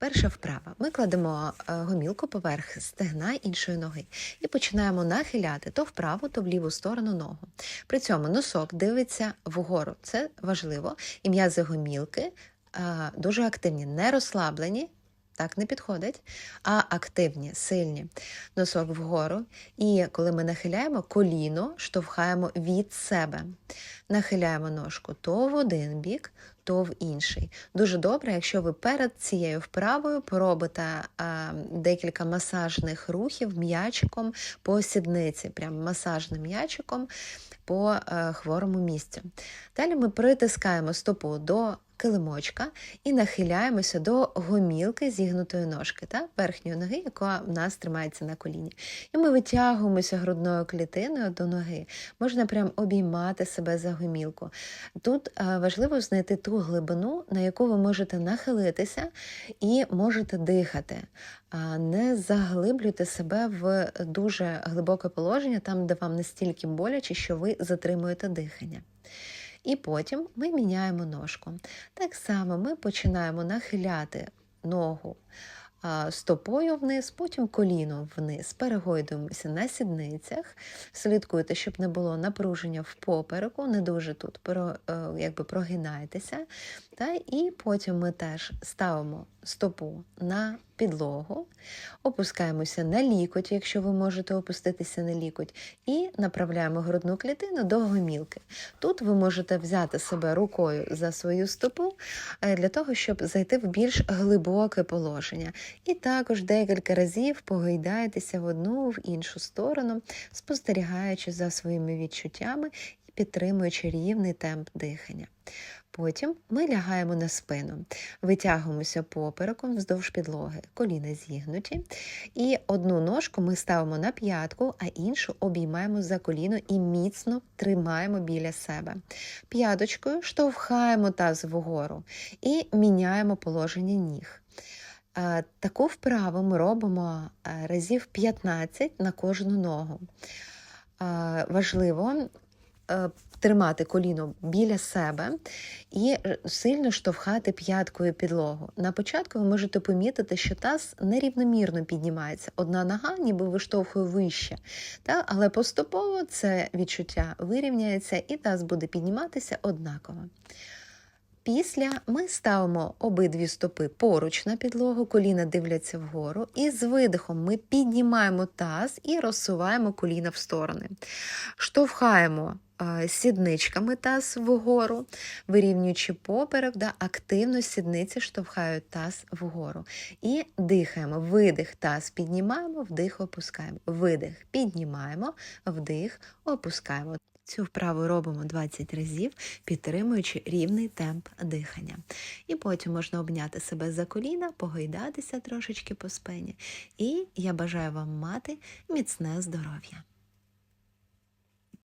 Перша вправа. Ми кладемо е, гомілку поверх стегна іншої ноги і починаємо нахиляти то вправу, то в ліву сторону ногу. При цьому носок дивиться вгору. Це важливо. І м'язи гомілки е, дуже активні, не розслаблені. Так не підходить, а активні, сильні. Носок вгору. І коли ми нахиляємо, коліно штовхаємо від себе. Нахиляємо ножку то в один бік, то в інший. Дуже добре, якщо ви перед цією вправою поробите а, декілька масажних рухів м'ячиком по сідниці, прям масажним м'ячиком по а, хворому місцю. Далі ми притискаємо стопу до килимочка і нахиляємося до гомілки зігнутої ножки та верхньої ноги, яка в нас тримається на коліні. І ми витягуємося грудною клітиною до ноги. Можна прям обіймати себе за гомілку. Тут важливо знайти ту глибину, на яку ви можете нахилитися і можете дихати. Не заглиблюйте себе в дуже глибоке положення, там, де вам настільки боляче, що ви затримуєте дихання. І потім ми міняємо ножку. Так само ми починаємо нахиляти ногу стопою вниз, потім коліном вниз. Перегойдуємося на сідницях, слідкуйте, щоб не було напруження в попереку, не дуже тут про, е, якби прогинайтеся. Та, і потім ми теж ставимо стопу на підлогу, опускаємося на лікоть, якщо ви можете опуститися на лікоть, і направляємо грудну клітину до гомілки. Тут ви можете взяти себе рукою за свою стопу е, для того, щоб зайти в більш глибоке положення. І також декілька разів погойдаєтеся в одну в іншу сторону, спостерігаючи за своїми відчуттями і підтримуючи рівний темп дихання. Потім ми лягаємо на спину, витягуємося попереком вздовж підлоги, коліна зігнуті. І одну ножку ми ставимо на п'ятку, а іншу обіймаємо за коліно і міцно тримаємо біля себе. П'яточкою штовхаємо таз вгору і міняємо положення ніг. Таку вправу ми робимо разів 15 на кожну ногу. Важливо е, тримати коліно біля себе і сильно штовхати п'яткою підлогу. На початку ви можете помітити, що таз нерівномірно піднімається. Одна нога ніби виштовхує вище, але поступово це відчуття вирівняється і таз буде підніматися однаково. Після ми ставимо обидві стопи поруч на підлогу, коліна дивляться вгору, і з видихом ми піднімаємо таз і розсуваємо коліна в сторони. Штовхаємо сідничками таз вгору, вирівнюючи поперек, да, активно сідниці штовхають таз вгору. І дихаємо. Видих, таз піднімаємо, вдих, опускаємо. Видих, піднімаємо, вдих, опускаємо. Цю вправу робимо 20 разів, підтримуючи рівний темп дихання. І потім можна обняти себе за коліна, погойдатися трошечки по спині. І я бажаю вам мати міцне здоров'я.